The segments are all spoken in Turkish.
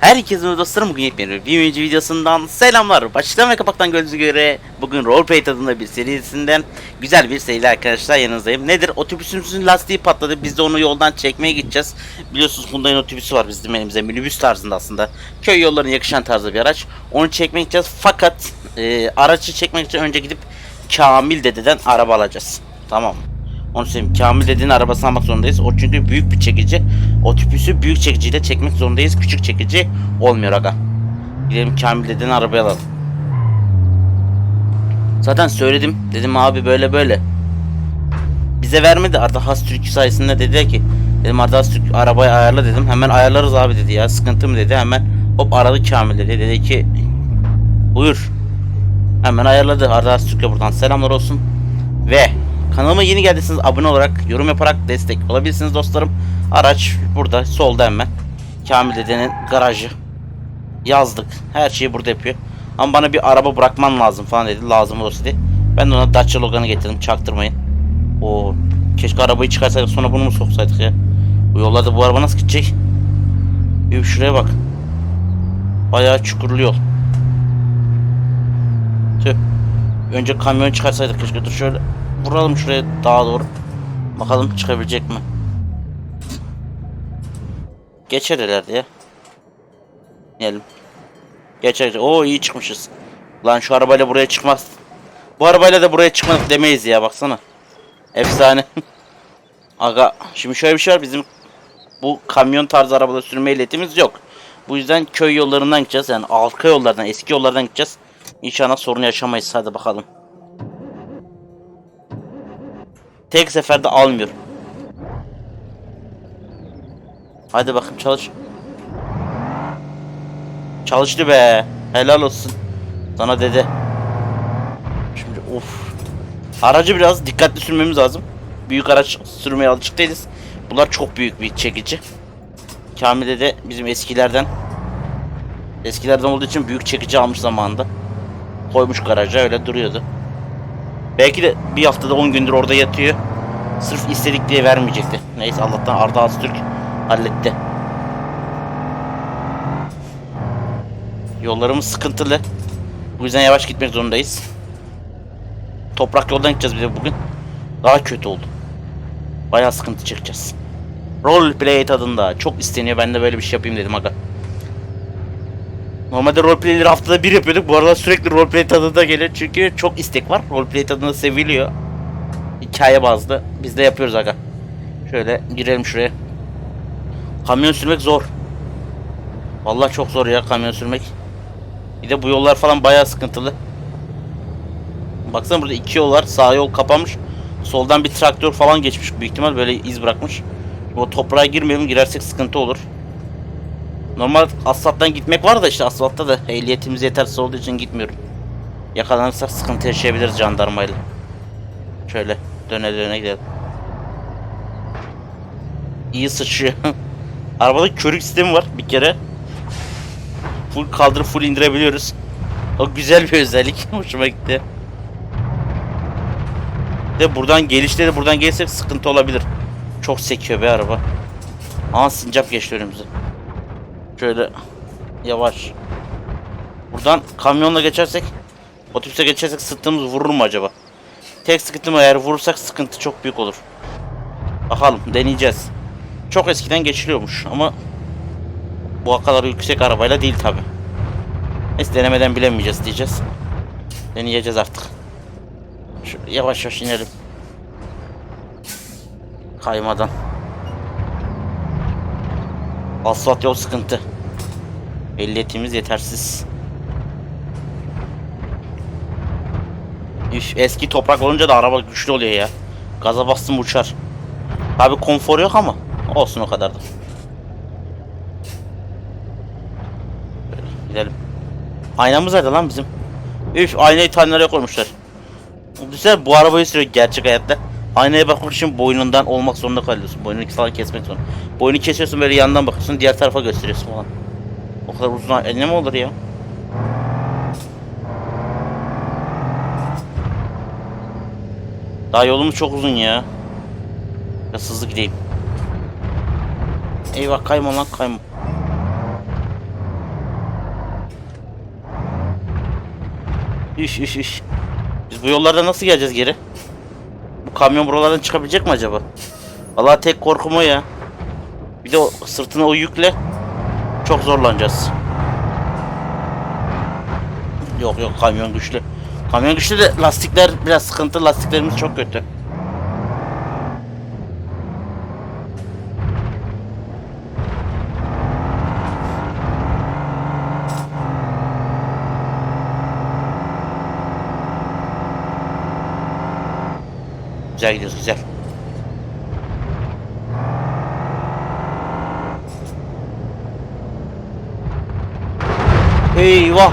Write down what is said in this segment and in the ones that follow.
Herkese merhaba dostlarım bugün yepyeni bir oyuncu videosundan selamlar. Baştan ve kapaktan gördüğünüz üzere bugün roleplay tadında bir serisinden güzel bir seriyle arkadaşlar yanınızdayım. Nedir? Otobüsümüzün lastiği patladı. Biz de onu yoldan çekmeye gideceğiz. Biliyorsunuz Hyundai'nin otobüsü var bizim elimizde. Minibüs tarzında aslında. Köy yollarına yakışan tarzda bir araç. Onu çekmeye gideceğiz. Fakat e, aracı çekmek için önce gidip Kamil dededen araba alacağız. Tamam mı? Onu söyleyeyim. Kamil dediğin arabasını almak zorundayız. O çünkü büyük bir çekici. Otobüsü büyük çekiciyle çekmek zorundayız. Küçük çekici olmuyor aga. Gidelim Kamil dediğin arabayı alalım. Zaten söyledim. Dedim abi böyle böyle. Bize vermedi. Arda Hastürk sayesinde dedi ki dedim Arda Hastürk arabayı ayarla dedim. Hemen ayarlarız abi dedi ya. Sıkıntı mı dedi. Hemen hop aradı Kamil dedi. Dedi ki buyur. Hemen ayarladı. Arda Hastürk'e buradan selamlar olsun. Ve kanalıma yeni geldiyseniz abone olarak, yorum yaparak destek olabilirsiniz dostlarım. Araç burada, solda hemen. Kamil dedenin garajı. Yazdık. Her şeyi burada yapıyor. Ama bana bir araba bırakman lazım falan dedi. Lazım olursa dedi. Ben de ona Dacia Logan'ı getirdim. Çaktırmayın. O keşke arabayı çıkarsaydık sonra bunu mu soksaydık ya. Bu yollarda bu araba nasıl gidecek? Bir şuraya bak. Bayağı çukurlu yol. Tüh. Önce kamyon çıkarsaydık keşke. Dur şöyle vuralım şuraya daha doğru. Bakalım çıkabilecek mi? Geçer herhalde ya. Diyelim. Geçer. Oo iyi çıkmışız. Lan şu arabayla buraya çıkmaz. Bu arabayla da buraya çıkmadık demeyiz ya baksana. Efsane. Aga şimdi şöyle bir şey var bizim bu kamyon tarzı arabaları sürme ehliyetimiz yok. Bu yüzden köy yollarından gideceğiz yani arka yollardan eski yollardan gideceğiz. İnşallah sorun yaşamayız hadi bakalım. Tek seferde almıyor. Hadi bakın çalış. Çalıştı be. Helal olsun. Sana dede. Şimdi of. Aracı biraz dikkatli sürmemiz lazım. Büyük araç sürmeye alışık değiliz. Bunlar çok büyük bir çekici. Kamil dede bizim eskilerden. Eskilerden olduğu için büyük çekici almış zamanında. Koymuş garaja öyle duruyordu. Belki de bir haftada 10 gündür orada yatıyor. Sırf istedik diye vermeyecekti. Neyse Allah'tan Arda Aztürk halletti. Yollarımız sıkıntılı. Bu yüzden yavaş gitmek zorundayız. Toprak yoldan gideceğiz bir de bugün. Daha kötü oldu. Bayağı sıkıntı çekeceğiz. Roleplay tadında çok isteniyor. Ben de böyle bir şey yapayım dedim aga. Normalde roleplay'leri haftada bir yapıyorduk. Bu arada sürekli roleplay tadında geliyor. Çünkü çok istek var. Roleplay tadında seviliyor. Hikaye bazlı. Biz de yapıyoruz aga. Şöyle girelim şuraya. Kamyon sürmek zor. Vallahi çok zor ya kamyon sürmek. Bir de bu yollar falan bayağı sıkıntılı. Baksana burada iki yol var. Sağ yol kapanmış. Soldan bir traktör falan geçmiş. Büyük ihtimal böyle iz bırakmış. O toprağa girmeyelim. Girersek sıkıntı olur. Normal asfalttan gitmek var da işte asfaltta da ehliyetimiz yetersiz olduğu için gitmiyorum. Yakalanırsak sıkıntı yaşayabiliriz jandarmayla. Şöyle döne döne gidelim. İyi sıçrıyor. Arabada körük sistemi var bir kere. Full kaldırıp full indirebiliyoruz. O güzel bir özellik. Hoşuma gitti. De buradan gelişte de buradan gelirsek sıkıntı olabilir. Çok sekiyor be araba. Aa sincap geçti önümüze. Şöyle yavaş. Buradan kamyonla geçersek otobüse geçersek sırtımız vurur mu acaba? Tek sıkıntım eğer vurursak sıkıntı çok büyük olur. Bakalım deneyeceğiz. Çok eskiden geçiliyormuş ama bu kadar yüksek arabayla değil tabi. Neyse denemeden bilemeyeceğiz diyeceğiz. Deneyeceğiz artık. Şöyle yavaş yavaş inelim. Kaymadan. Asfalt yol sıkıntı. Ehliyetimiz yetersiz. Üf, eski toprak olunca da araba güçlü oluyor ya. Gaza bastım uçar. Abi konfor yok ama olsun o kadar da. Gidelim. Aynamız nerede lan bizim? Üf aynayı tanelere koymuşlar. Güzel bu arabayı sürüyor gerçek hayatta. Aynaya bakmak için boynundan olmak zorunda kalıyorsun. Boynunu falan kesmek zorunda. Boynu kesiyorsun böyle yandan bakıyorsun diğer tarafa gösteriyorsun falan. O kadar uzun eline mi olur ya? Daha yolumuz çok uzun ya. Biraz hızlı gideyim. Eyvah kayma lan kayma. Üş üş üş. Biz bu yollarda nasıl geleceğiz geri? Bu kamyon buralardan çıkabilecek mi acaba? Vallahi tek korkum o ya. Bir de o sırtına o yükle çok zorlanacağız. Yok yok kamyon güçlü. Kamyon güçlü de lastikler biraz sıkıntı. Lastiklerimiz çok kötü. Güzel gidiyoruz güzel. Eyvah.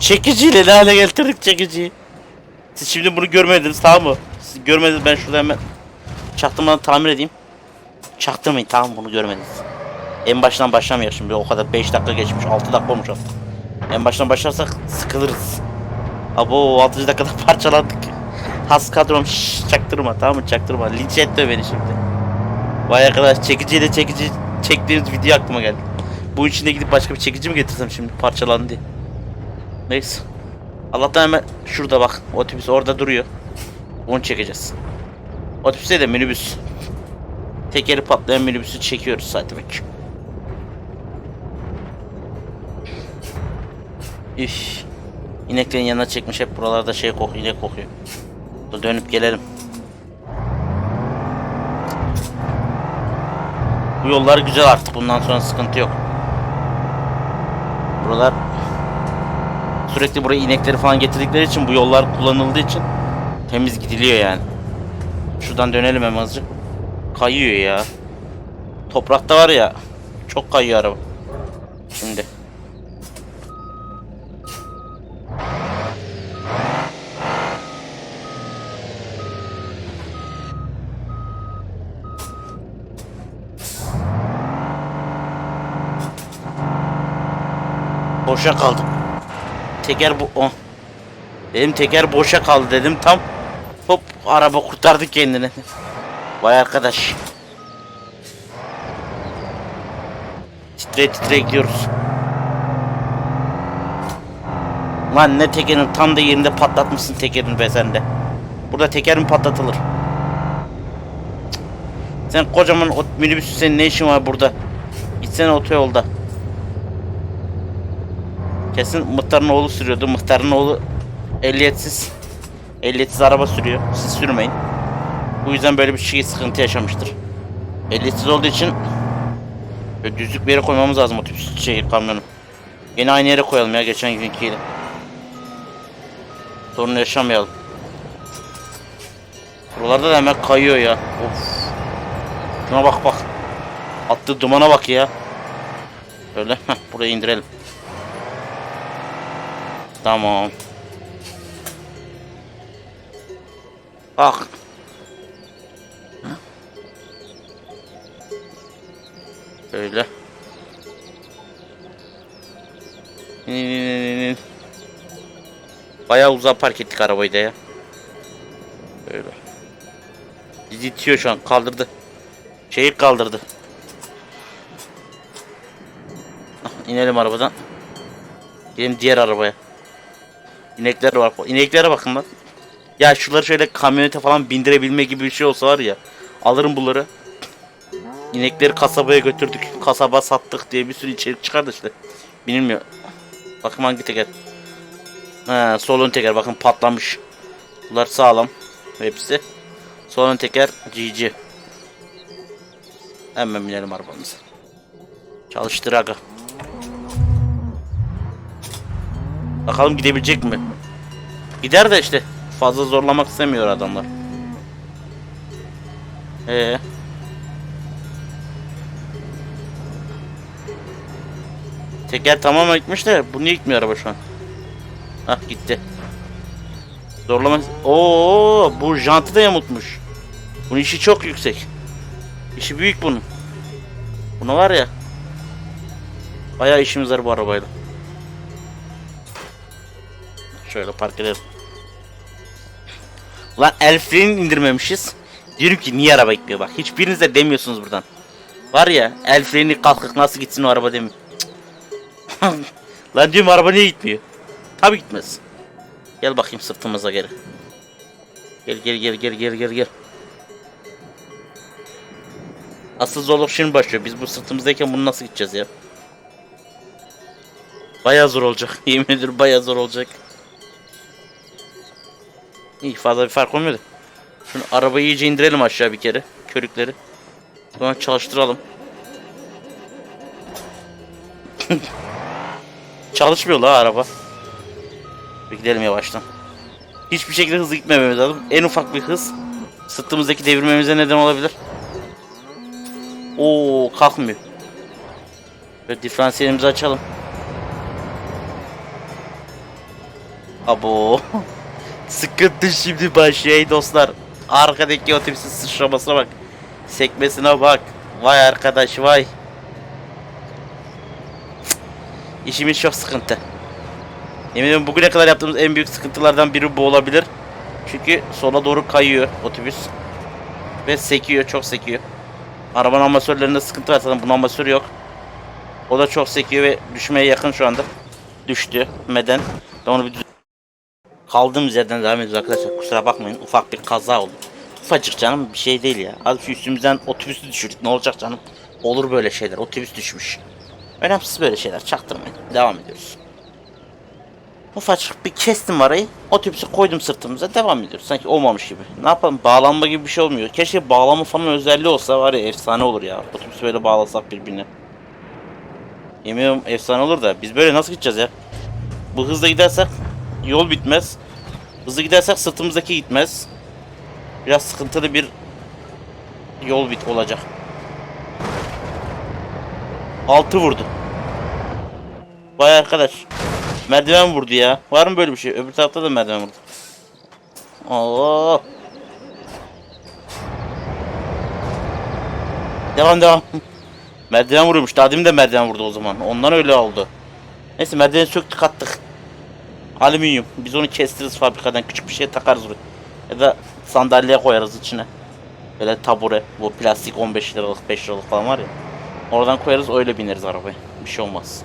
Çekiciyle ne hale getirdik çekiciyi. Siz şimdi bunu görmediniz tamam mı? Siz görmediniz ben şurada hemen çaktırmadan tamir edeyim. Çaktırmayın tamam bunu görmediniz. En baştan başlamayalım şimdi o kadar 5 dakika geçmiş 6 dakika olmuş hatta. En baştan başlarsak sıkılırız. Abo 6. dakikada parçalandık. Has kadrom şşş, çaktırma tamam mı çaktırma. Linç etme beni şimdi. Vay arkadaş çekiciyle çekici çektiğimiz video aklıma geldi. Bu içinde gidip başka bir çekici mi getirsem şimdi parçalandı diye. Neyse. Allah'tan hemen şurada bak. Otobüs orada duruyor. Onu çekeceğiz. Otobüs değil de minibüs. Tekeri patlayan minibüsü çekiyoruz zaten. Üf. İneklerin yanına çekmiş hep buralarda şey kokuyor, inek kokuyor. Dur dönüp gelelim. Bu yollar güzel artık. Bundan sonra sıkıntı yok. Buralar sürekli buraya inekleri falan getirdikleri için bu yollar kullanıldığı için temiz gidiliyor yani. Şuradan dönelim hemen azıcık. Kayıyor ya. Toprakta var ya çok kayıyor araba. Şimdi. Boşa kaldı. Teker bu o. Dedim teker boşa kaldı dedim tam. Hop araba kurtardı kendini. Vay arkadaş. Titre titre gidiyoruz. Lan ne tekerin tam da yerinde patlatmışsın tekerini be sen de. Burada tekerin patlatılır. Sen kocaman o minibüsü senin ne işin var burada? Gitsene otoyolda. Kesin muhtarın oğlu sürüyordu. Muhtarın oğlu ehliyetsiz. Ehliyetsiz araba sürüyor. Siz sürmeyin. Bu yüzden böyle bir şey sıkıntı yaşamıştır. Ehliyetsiz olduğu için düzlük bir yere koymamız lazım otobüs şey kamyonu. Yine aynı yere koyalım ya geçen günküyle. Sorun yaşamayalım. Buralarda da hemen kayıyor ya. Of. Şuna bak bak. Attığı dumana bak ya. Böyle heh, buraya indirelim. Tamam. Bak. Böyle. İn, in, in, in. Bayağı uzağa park ettik arabayı da ya. Böyle. Bizi itiyor şu an kaldırdı. Şeyi kaldırdı. İnelim arabadan. Gidelim diğer arabaya. İnekler var. İneklere bakın lan. Ya şunları şöyle kamyonete falan bindirebilme gibi bir şey olsa var ya. Alırım bunları. İnekleri kasabaya götürdük. Kasaba sattık diye bir sürü içerik çıkardı işte. Bilmiyor. Bakın hangi teker. He, solun teker bakın patlamış. Bunlar sağlam. Hepsi. Solun teker GG. Hemen binelim arabamıza. Çalıştır aga. Bakalım gidebilecek mi? Gider de işte fazla zorlamak istemiyor adamlar. Ee. Teker tamamen gitmiş de bu niye gitmiyor araba şu an? Hah gitti. Zorlama. Oo bu jantı da yamultmuş. Bunun işi çok yüksek. İşi büyük bunun. Buna var ya. Bayağı işimiz var bu arabayla. Şöyle park edelim. Lan el indirmemişiz. Diyorum ki niye araba gitmiyor bak. Hiçbiriniz de demiyorsunuz buradan. Var ya el kalkık nasıl gitsin o araba demiyor. Lan diyorum araba niye gitmiyor? Tabi gitmez. Gel bakayım sırtımıza geri. Gel gel gel gel gel gel gel. Asıl zorluk şimdi başlıyor. Biz bu sırtımızdayken bunu nasıl gideceğiz ya? Bayağı zor olacak. Yemin ederim bayağı zor olacak. İyi fazla bir fark olmuyor da. Şunu arabayı iyice indirelim aşağı bir kere. Körükleri. Sonra çalıştıralım. Çalışmıyor la araba. Bir gidelim yavaştan. Hiçbir şekilde hızlı gitmememiz lazım. En ufak bir hız sırtımızdaki devirmemize neden olabilir. Oo kalkmıyor. Böyle diferansiyelimizi açalım. Abo. Sıkıntı şimdi başlıyor dostlar. Arkadaki otobüsün sıçramasına bak. Sekmesine bak. Vay arkadaş vay. İşimiz çok sıkıntı. Ediyorum bugüne kadar yaptığımız en büyük sıkıntılardan biri bu olabilir. Çünkü sola doğru kayıyor otobüs. Ve sekiyor, çok sekiyor. Arabanın amasörlerinde sıkıntı var zaten bunun amasörü yok. O da çok sekiyor ve düşmeye yakın şu anda. Düştü. Meden. Ben onu bir Kaldığımız yerden devam ediyoruz arkadaşlar. Kusura bakmayın. Ufak bir kaza oldu. Ufacık canım bir şey değil ya. Az üstümüzden otobüsü düşürdük. Ne olacak canım? Olur böyle şeyler. Otobüs düşmüş. Önemsiz böyle şeyler. Çaktırmayın. Devam ediyoruz. Ufacık bir kestim arayı. Otobüsü koydum sırtımıza. Devam ediyoruz. Sanki olmamış gibi. Ne yapalım? Bağlanma gibi bir şey olmuyor. Keşke bağlama falan özelliği olsa var ya efsane olur ya. Otobüsü böyle bağlasak birbirine. Yemin efsane olur da biz böyle nasıl gideceğiz ya? Bu hızla gidersek yol bitmez. Hızlı gidersek sırtımızdaki gitmez. Biraz sıkıntılı bir yol bit olacak. Altı vurdu. Vay arkadaş. Merdiven vurdu ya. Var mı böyle bir şey? Öbür tarafta da merdiven vurdu. Allah. Devam devam. merdiven vuruyormuş. Daha demin de merdiven vurdu o zaman. Ondan öyle oldu. Neyse merdiveni söktük attık. Alüminyum. Biz onu kestiririz fabrikadan. Küçük bir şey takarız buraya. Ya da sandalyeye koyarız içine. Böyle tabure. Bu plastik 15 liralık 5 liralık falan var ya. Oradan koyarız öyle bineriz arabaya. Bir şey olmaz.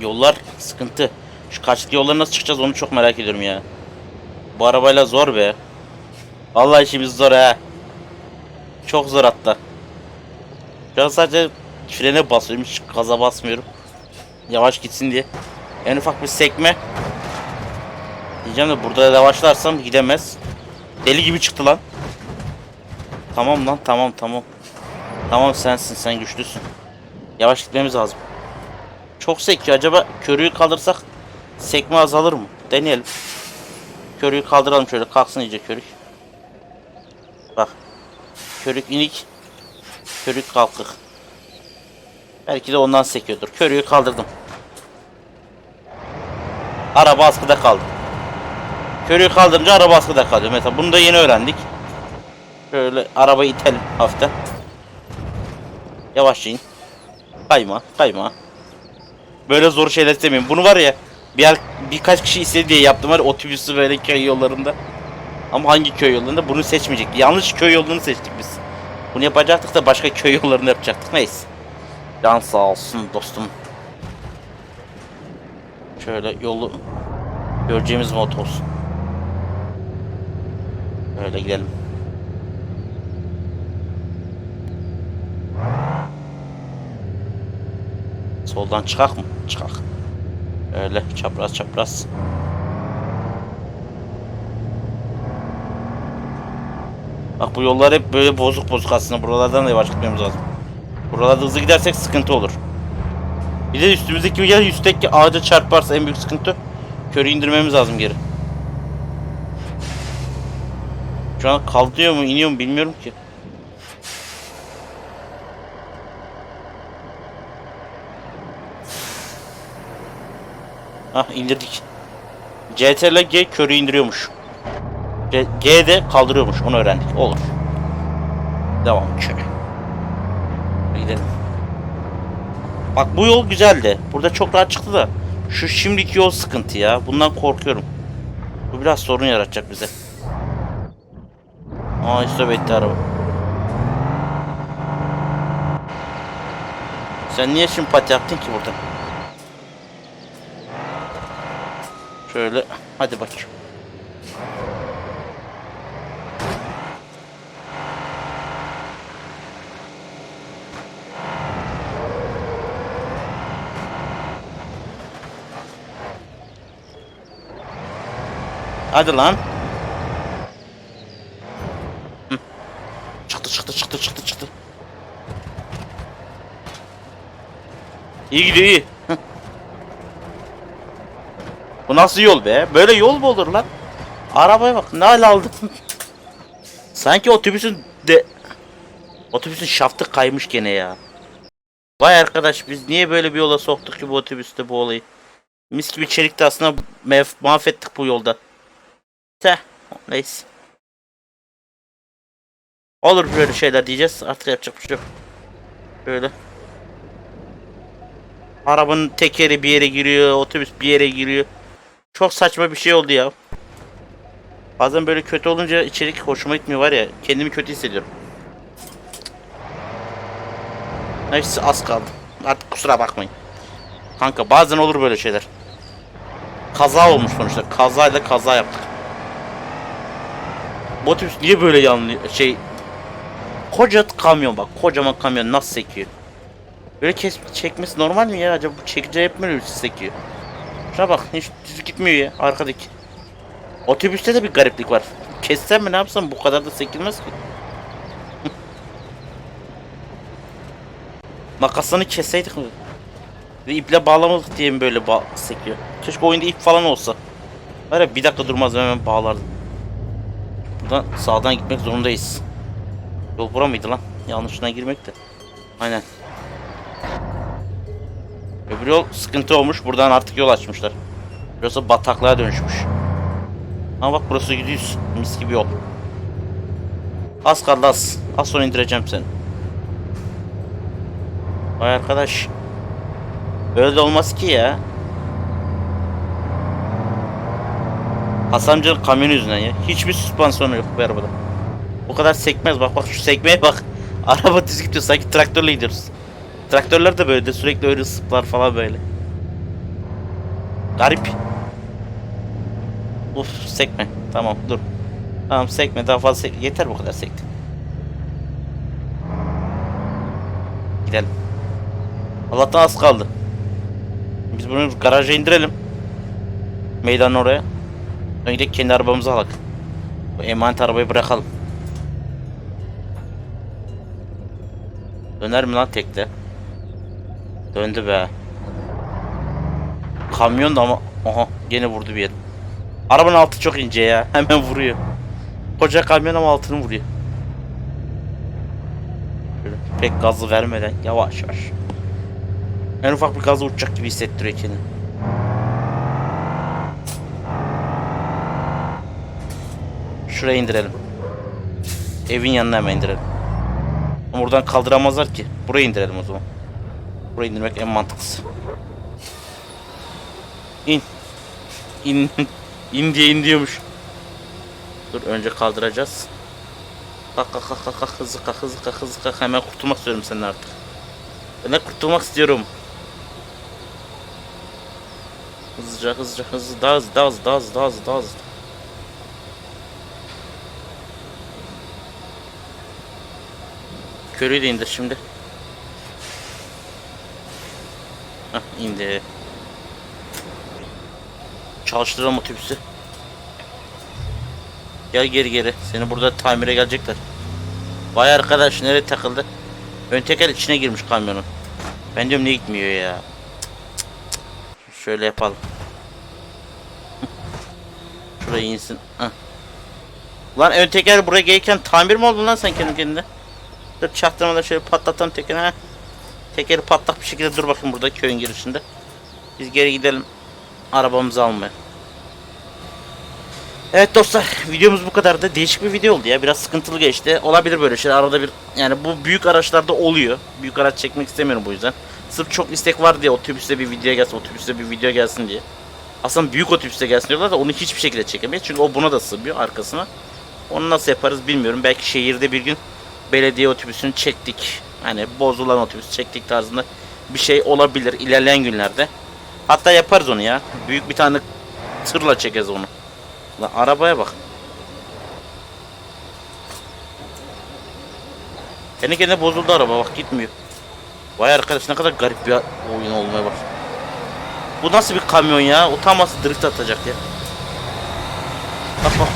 Yollar sıkıntı. Şu karşıdaki yollara nasıl çıkacağız onu çok merak ediyorum ya. Bu arabayla zor be. Vallahi işimiz zor ha. Çok zor hatta. An sadece frene basıyorum hiç gaza basmıyorum. Yavaş gitsin diye. En ufak bir sekme. Diyeceğim de burada yavaşlarsam gidemez. Deli gibi çıktı lan. Tamam lan tamam tamam. Tamam sensin sen güçlüsün. Yavaş gitmemiz lazım. Çok sekiyor. Acaba körüğü kaldırsak sekme azalır mı? Deneyelim. Körüğü kaldıralım şöyle. Kalksın iyice körük. Bak. Körük inik. Körük kalkık. Belki de ondan sekiyordur. Körüğü kaldırdım. Araba askıda kaldı. Körüğü kaldırınca araba askıda kalıyor. Mesela bunu da yeni öğrendik. Şöyle arabayı itelim hafiften. Yavaşça in. Kayma, kayma. Böyle zor şeyler istemiyorum. Bunu var ya bir birkaç kişi istedi diye yaptım var otobüsü böyle köy yollarında. Ama hangi köy yollarında bunu seçmeyecektik. Yanlış köy yolunu seçtik biz. Bunu yapacaktık da başka köy yollarını yapacaktık. Neyse. Can sağ olsun dostum. Şöyle yolu göreceğimiz mod olsun. Böyle gidelim. Soldan çıkak mı? Çıkak. Öyle çapraz çapraz. Bak bu yollar hep böyle bozuk bozuk aslında. Buralardan da yavaş gitmemiz lazım. Buralarda hızlı gidersek sıkıntı olur. Bir de üstümüzdeki ya üstteki ağaca çarparsa en büyük sıkıntı. Körü indirmemiz lazım geri. Şu an kaldırıyor mu iniyor mu bilmiyorum ki. Hah indirdik. CTRL G körü indiriyormuş. G, de kaldırıyormuş onu öğrendik. Olur. Devam şöyle. Gidelim. Bak bu yol güzeldi. Burada çok rahat çıktı da. Şu şimdiki yol sıkıntı ya. Bundan korkuyorum. Bu biraz sorun yaratacak bize. Aa istop etti araba. Sen niye şimdi pat yaptın ki burada? Şöyle hadi bakayım. Hadi lan. Çıktı çıktı çıktı çıktı çıktı. İyi gidiyor iyi. Bu nasıl yol be? Böyle yol mu olur lan? Arabaya bak ne hal aldı. Sanki otobüsün de otobüsün şaftı kaymış gene ya. Vay arkadaş biz niye böyle bir yola soktuk ki bu otobüste bu olayı? Mis gibi çelikti aslında mahvettik bu yolda. Teh. Neyse. Olur böyle şeyler diyeceğiz. Artık yapacak bir şey yok. Böyle. Arabanın tekeri bir yere giriyor, otobüs bir yere giriyor. Çok saçma bir şey oldu ya. Bazen böyle kötü olunca içerik hoşuma gitmiyor var ya. Kendimi kötü hissediyorum. Neyse az kaldı. Artık kusura bakmayın. Kanka bazen olur böyle şeyler. Kaza olmuş sonuçta. Kazayla kaza yaptık. Bu otobüs niye böyle yanlıyor? Şey koca kamyon bak kocaman kamyon nasıl sekiyor? Böyle kes çekmesi normal mi ya acaba bu çekici hep mi öyle sekiyor? Şuna bak hiç düz gitmiyor ya arkadaki. Otobüste de bir gariplik var. Kessem mi ne yapsam bu kadar da sekilmez ki. Makasını kesseydik mi? Ve iple bağlamadık diye mi böyle bağ sekiyor? Keşke oyunda ip falan olsa. Var ya bir dakika durmaz hemen bağlardım. Buradan sağdan gitmek zorundayız. Yol bura mıydı lan? Yanlışına girmek de. Aynen. Öbür yol sıkıntı olmuş. Buradan artık yol açmışlar. Burası bataklığa dönüşmüş. Ama bak burası gidiyoruz. Mis gibi yol. Az kaldı az. Az sonra indireceğim seni. Vay arkadaş. Böyle de olmaz ki ya. Hasan kamyon yüzünden ya. Hiçbir süspansiyonu yok bu arabada. Bu kadar sekmez bak bak şu sekmeye bak. Araba düz gidiyor sanki traktörle gidiyoruz. Traktörler de böyle de sürekli öyle ısıplar falan böyle. Garip. Uf sekme. Tamam dur. Tamam sekme daha fazla sekme. Yeter bu kadar sekti. Gidelim. Allah'tan az kaldı. Biz bunu garaja indirelim. Meydanın oraya. Önce kendi arabamızı alalım. Bu emanet arabayı bırakalım. Döner mi lan tekte? Döndü be. Kamyon da ama aha gene vurdu bir yerim. Arabanın altı çok ince ya. Hemen vuruyor. Koca kamyon ama altını vuruyor. Böyle pek gazı vermeden yavaş yavaş. En ufak bir gazı uçacak gibi hissettiriyor kendini. Şuraya indirelim. Evin yanına hemen indirelim. Ama buradan kaldıramazlar ki. Buraya indirelim o zaman. Buraya indirmek en mantıklısı. İn. İn. İn diye in diyormuş. Dur önce kaldıracağız. Kalk kalk kalk kalk, kalk hızlı kalk hızlı kalk hızlı kalk hemen kurtulmak istiyorum senden artık. Ben kurtulmak istiyorum. Hızlıca hızlıca hızlı daha hızlı daha hızlı daha hızlı daha hızlı daha hızlı. Körüyü de indir şimdi. Hah indi. Çalıştıralım otobüsü. Gel geri geri. Seni burada tamire gelecekler. Vay arkadaş nereye takıldı? Ön teker içine girmiş kamyonun. Ben diyorum niye gitmiyor ya. Şöyle yapalım. Şuraya insin. Hah. Lan ön teker buraya gelirken tamir mi oldun lan sen kendi kendine? Dur çaktırmadan şöyle patlatalım tekeri ha. Tekeri patlak bir şekilde dur bakın burada köyün girişinde. Biz geri gidelim arabamızı almaya. Evet dostlar videomuz bu kadardı. Değişik bir video oldu ya. Biraz sıkıntılı geçti. Olabilir böyle şeyler arada bir. Yani bu büyük araçlarda oluyor. Büyük araç çekmek istemiyorum bu yüzden. Sırf çok istek var diye otobüste bir video gelsin, otobüste bir video gelsin diye. Aslında büyük otobüste gelsin diyorlar da onu hiçbir şekilde çekemeyiz. Çünkü o buna da sığmıyor arkasına. Onu nasıl yaparız bilmiyorum. Belki şehirde bir gün belediye otobüsünü çektik. Hani bozulan otobüs çektik tarzında bir şey olabilir ilerleyen günlerde. Hatta yaparız onu ya. Büyük bir tane tırla çekeriz onu. Lan arabaya bak. Kendi kendine bozuldu araba bak gitmiyor. Vay arkadaş ne kadar garip bir oyun olmaya bak. Bu nasıl bir kamyon ya? Utanması drift atacak ya. Bak bak.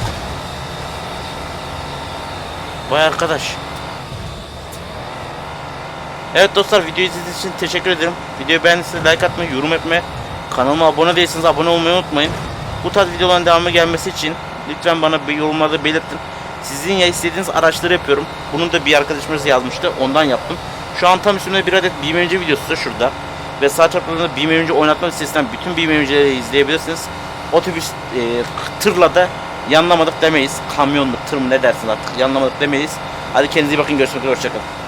Vay arkadaş. Evet dostlar videoyu izlediğiniz için teşekkür ederim. Videoyu beğendiyseniz like atmayı, yorum etmeyi, kanalıma abone değilseniz abone olmayı unutmayın. Bu tarz videoların devamı gelmesi için lütfen bana bir yorumlarda belirtin. Sizin ya istediğiniz araçları yapıyorum. Bunu da bir arkadaşımız yazmıştı. Ondan yaptım. Şu an tam üstümde bir adet BMWC videosu da şurada. Ve sağ tarafında BMWC oynatma listesinden bütün BMWC'leri izleyebilirsiniz. Otobüs e, tırla da yanlamadık demeyiz. Kamyonluk, tır mı ne dersiniz artık yanlamadık demeyiz. Hadi kendinize iyi bakın görüşmek üzere hoşçakalın.